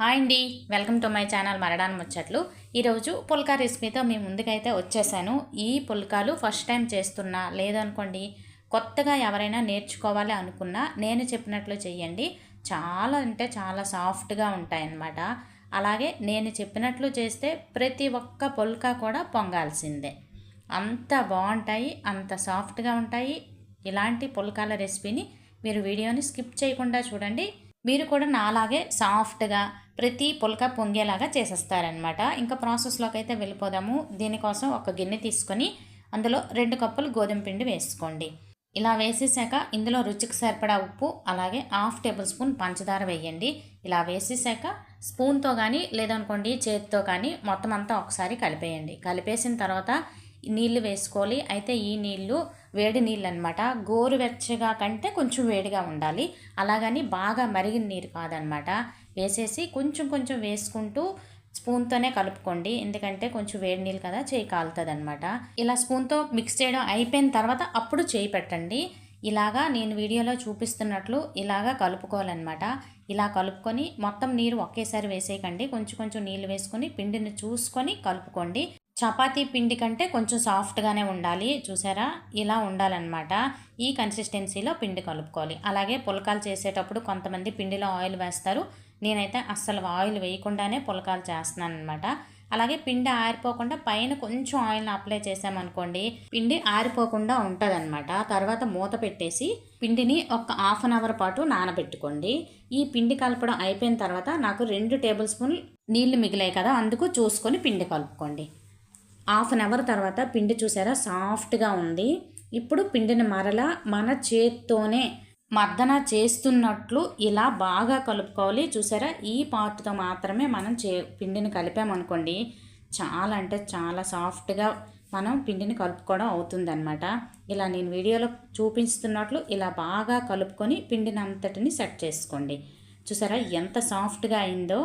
Hi అండి. Welcome to my channel మరడాన్ ముచ్చట్లు. ఈరోజు పుల్కా రెసిపీతో మీ ముందుకైతే వచ్చేసాను. ఈ పుల్కాలు ఫస్ట్ టైం చేస్తున్నా లేదనుకోండి కొత్తగా ఎవరైనా నేర్చుకోవాలి అనుకున్నా నేను చెప్పినట్లు చెయ్యండి. చాలా అంటే చాలా సాఫ్ట్గా ఉంటాయన్నమాట. అలాగే నేను చెప్పినట్లు చేస్తే ప్రతి ఒక్క పుల్కా కూడా పొంగాల్సిందే. అంత బాగుంటాయి అంత సాఫ్ట్గా ఉంటాయి. ఇలాంటి పుల్కాల రెసిపీని మీరు వీడియోని స్కిప్ చేయకుండా చూడండి. మీరు కూడా నాలాగే సాఫ్ట్గా ప్రతి పులక పొంగేలాగా చేసేస్తారనమాట ఇంకా ప్రాసెస్లోకి అయితే వెళ్ళిపోదాము. దీనికోసం ఒక గిన్నె తీసుకొని అందులో రెండు కప్పులు గోధుమ పిండి వేసుకోండి. ఇలా వేసేసాక ఇందులో రుచికి సరిపడా ఉప్పు అలాగే హాఫ్ టేబుల్ స్పూన్ పంచదార వేయండి. ఇలా వేసేసాక స్పూన్తో కానీ లేదనుకోండి చేతితో కానీ మొత్తం అంతా ఒకసారి కలిపేయండి. కలిపేసిన తర్వాత నీళ్ళు వేసుకోవాలి. అయితే ఈ నీళ్ళు వేడి నీళ్ళు అనమాట గోరువెచ్చగా కంటే కొంచెం వేడిగా ఉండాలి. అలాగని బాగా మరిగిన నీరు కాదనమాట. వేసేసి కొంచెం కొంచెం వేసుకుంటూ స్పూన్తోనే కలుపుకోండి. ఎందుకంటే కొంచెం వేడి నీళ్ళు కదా చేయి కాలుతుంది అనమాట ఇలా స్పూన్తో మిక్స్ చేయడం అయిపోయిన తర్వాత అప్పుడు చేయి పెట్టండి. ఇలాగా నేను వీడియోలో చూపిస్తున్నట్లు ఇలాగా కలుపుకోవాలన్నమాట ఇలా కలుపుకొని మొత్తం నీరు ఒకేసారి వేసేయకండి. కొంచెం కొంచెం నీళ్ళు వేసుకొని పిండిని చూసుకొని కలుపుకోండి. చపాతీ పిండి కంటే కొంచెం సాఫ్ట్గానే ఉండాలి చూసారా? ఇలా ఉండాలన్నమాట. ఈ కన్సిస్టెన్సీలో పిండి కలుపుకోవాలి. అలాగే పులకాలు చేసేటప్పుడు కొంతమంది పిండిలో ఆయిల్ వేస్తారు. నేనైతే అస్సలు ఆయిల్ వేయకుండానే పులకాలు చేస్తున్నాను అనమాట అలాగే పిండి ఆరిపోకుండా పైన కొంచెం ఆయిల్ని అప్లై చేసామనుకోండి పిండి ఆరిపోకుండా ఉంటుందన్నమాట. తర్వాత మూత పెట్టేసి పిండిని ఒక హాఫ్ అన్ అవర్ పాటు నానబెట్టుకోండి. ఈ పిండి కలపడం అయిపోయిన తర్వాత నాకు రెండు టేబుల్ స్పూన్ నీళ్ళు మిగిలాయి కదా అందుకు చూసుకొని పిండి కలుపుకోండి. హాఫ్ అన్ అవర్ తర్వాత పిండి చూసారా? సాఫ్ట్గా ఉంది. ఇప్పుడు పిండిని మరలా మన చేత్తోనే మర్దన చేస్తున్నట్లు ఇలా బాగా కలుపుకోవాలి. చూసారా? ఈ పార్ట్తో మాత్రమే మనం చే పిండిని కలిపామనుకోండి చాలా అంటే చాలా సాఫ్ట్గా మనం పిండిని కలుపుకోవడం అవుతుందన్నమాట. ఇలా నేను వీడియోలో చూపిస్తున్నట్లు ఇలా బాగా కలుపుకొని పిండిని అంతటిని సెట్ చేసుకోండి. చూసారా? ఎంత సాఫ్ట్గా అయిందో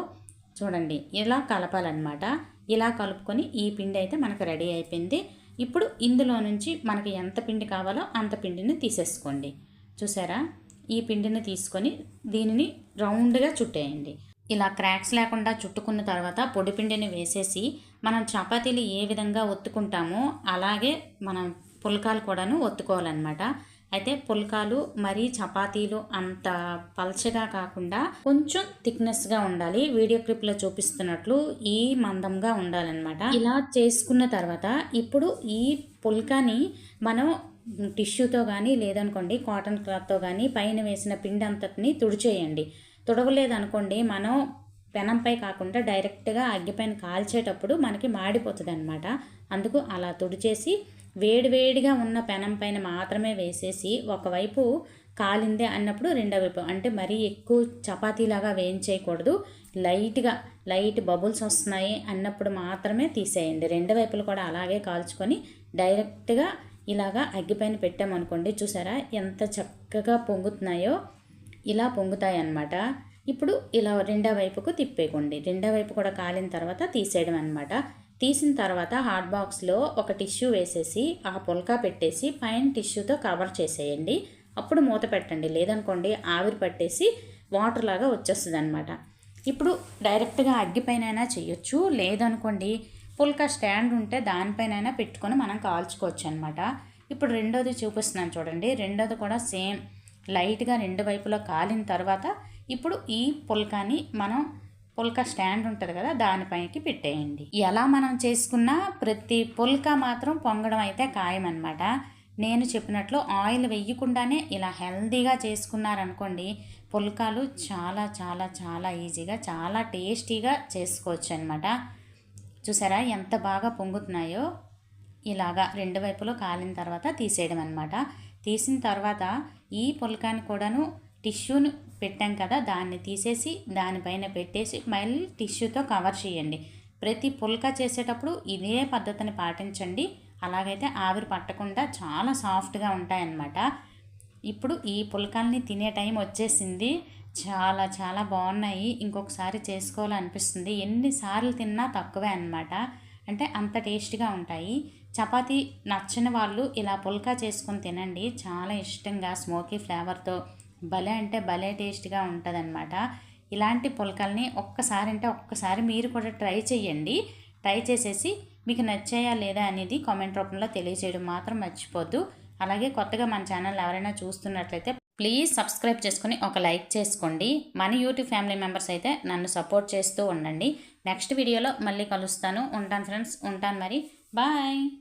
చూడండి ఇలా కలపాలన్నమాట. ఇలా కలుపుకొని ఈ పిండి అయితే మనకు రెడీ అయిపోయింది. ఇప్పుడు ఇందులో నుంచి మనకి ఎంత పిండి కావాలో అంత పిండిని తీసేసుకోండి. చూసారా? ఈ పిండిని తీసుకొని దీనిని రౌండ్గా చుట్టేయండి. ఇలా క్రాక్స్ లేకుండా చుట్టుకున్న తర్వాత పొడి పిండిని వేసేసి మనం చపాతీలు ఏ విధంగా ఒత్తుకుంటామో అలాగే మనం పుల్కాలు కూడాను ఒత్తుకోవాలన్నమాట. అయితే పుల్కాలు మరీ చపాతీలు అంత పల్చగా కాకుండా కొంచెం థిక్నెస్గా ఉండాలి. వీడియో క్లిప్లో చూపిస్తున్నట్లు ఈ మందంగా ఉండాలన్నమాట. ఇలా చేసుకున్న తర్వాత ఇప్పుడు ఈ పుల్కాని మనం టిష్యూతో కానీ లేదనుకోండి కాటన్ క్లాత్తో కానీ పైన వేసిన పిండి అంతటిని తుడిచేయండి. తుడవలేదనుకోండి మనం పెనంపై కాకుండా డైరెక్ట్గా అగ్గిపైన కాల్చేటప్పుడు మనకి మాడిపోతుంది అనమాట అందుకు అలా తుడిచేసి వేడివేడిగా ఉన్న పెనం పైన మాత్రమే వేసేసి ఒకవైపు కాలిందే అన్నప్పుడు రెండో వైపు. అంటే మరీ ఎక్కువ చపాతీలాగా వేయించేయకూడదు. లైట్గా లైట్ బబుల్స్ వస్తున్నాయి అన్నప్పుడు మాత్రమే తీసేయండి. రెండు వైపులు కూడా అలాగే కాల్చుకొని డైరెక్ట్గా ఇలాగా అగ్గిపైన పెట్టామనుకోండి చూసారా ఎంత చక్కగా పొంగుతున్నాయో ఇలా పొంగుతాయి అన్నమాట ఇప్పుడు ఇలా రెండో వైపుకు తిప్పేయకండి. రెండో వైపు కూడా కాలిన తర్వాత తీసేయడం అనమాట తీసిన తర్వాత హాట్ బాక్స్లో ఒక టిష్యూ వేసేసి ఆ పుల్కా పెట్టేసి పైన టిష్యూతో కవర్ చేసేయండి. అప్పుడు మూత పెట్టండి. లేదనుకోండి ఆవిరి పట్టేసి వాటర్ లాగా వచ్చేస్తుంది అనమాట ఇప్పుడు డైరెక్ట్గా అగ్గిపైన చేయొచ్చు లేదనుకోండి పుల్కా స్టాండ్ ఉంటే దానిపైన పెట్టుకొని మనం కాల్చుకోవచ్చు అనమాట ఇప్పుడు రెండోది చూపిస్తున్నాను చూడండి. రెండోది కూడా సేమ్. లైట్గా రెండు వైపులా కాలిన తర్వాత ఇప్పుడు ఈ పుల్కాని మనం పుల్క స్టాండ్ ఉంటుంది కదా దానిపైకి పెట్టేయండి. ఎలా మనం చేసుకున్నా ప్రతి పుల్క మాత్రం పొంగడం అయితే ఖాయం అనమాట నేను చెప్పినట్లు ఆయిల్ వేయకుండానే ఇలా హెల్తీగా చేసుకున్నారనుకోండి పుల్కాలు చాలా చాలా చాలా ఈజీగా చాలా టేస్టీగా చేసుకోవచ్చు అనమాట చూసారా ఎంత బాగా పొంగుతున్నాయో? ఇలాగా రెండు వైపులో కాలిన తర్వాత తీసేయడం అనమాట తీసిన తర్వాత ఈ పుల్కాని కూడాను టిష్యూని పెట్టాం కదా దాన్ని తీసేసి దానిపైన పెట్టేసి మళ్ళీ టిష్యూతో కవర్ చేయండి. ప్రతి పుల్క చేసేటప్పుడు ఇదే పద్ధతిని పాటించండి. అలాగైతే ఆవిరి పట్టకుండా చాలా సాఫ్ట్గా ఉంటాయన్నమాట. ఇప్పుడు ఈ పుల్కాల్ని తినే టైం వచ్చేసింది. చాలా చాలా బాగున్నాయి. ఇంకొకసారి చేసుకోవాలనిపిస్తుంది. ఎన్నిసార్లు తిన్నా తక్కువే అనమాట అంటే అంత టేస్ట్గా ఉంటాయి. చపాతీ నచ్చని వాళ్ళు ఇలా పుల్కా చేసుకొని తినండి. చాలా ఇష్టంగా స్మోకీ ఫ్లేవర్తో భలే అంటే భలే టేస్ట్గా ఉంటుందన్నమాట. ఇలాంటి పుల్కాల్ని ఒక్కసారి అంటే ఒక్కసారి మీరు కూడా ట్రై చేయండి ట్రై చేసేసి మీకు నచ్చాయా లేదా అనేది కామెంట్ రూపంలో తెలియజేయడం మాత్రం మర్చిపోద్దు. అలాగే కొత్తగా మన ఛానల్ ఎవరైనా చూస్తున్నట్లయితే ప్లీజ్ సబ్స్క్రైబ్ చేసుకుని ఒక లైక్ చేసుకోండి. మన యూట్యూబ్ ఫ్యామిలీ మెంబర్స్ అయితే నన్ను సపోర్ట్ చేస్తూ ఉండండి. నెక్స్ట్ వీడియోలో మళ్ళీ కలుస్తాను. ఉంటాను ఫ్రెండ్స్. ఉంటాను మరి. బాయ్.